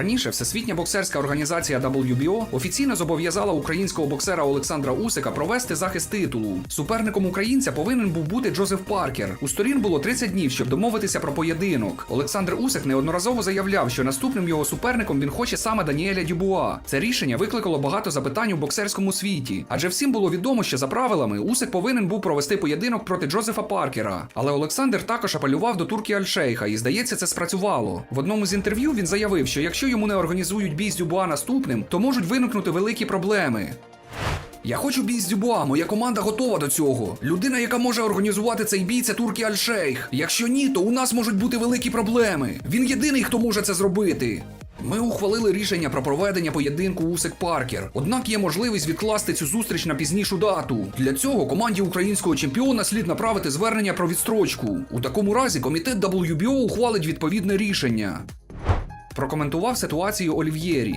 Раніше Всесвітня боксерська організація WBO офіційно зобов'язала українського боксера Олександра Усика провести захист титулу. Суперником українця повинен був бути Джозеф Паркер. У сторін було 30 днів, щоб домовитися про поєдинок. Олександр Усик неодноразово заявляв, що наступним його суперником він хоче саме Даніеля Дюбуа. Це рішення викликало багато запитань у боксерському світі, адже всім було відомо, що за правилами Усик повинен був провести поєдинок проти Джозефа Паркера. Але Олександр також апелював до Туркі Альшейха, і здається, це спрацювало. В одному з інтерв'ю він заявив, що якщо йому не організують бій з Дюбуа наступним, то можуть виникнути великі проблеми. Я хочу бій з Дюбуа, моя команда готова до цього. Людина, яка може організувати цей бій, це Туркі Альшейх. Якщо ні, то у нас можуть бути великі проблеми. Він єдиний, хто може це зробити. Ми ухвалили рішення про проведення поєдинку Усик Паркер. Однак є можливість відкласти цю зустріч на пізнішу дату. Для цього команді українського чемпіона слід направити звернення про відстрочку. У такому разі комітет WBO ухвалить відповідне рішення. Прокоментував ситуацію Олів'єрі.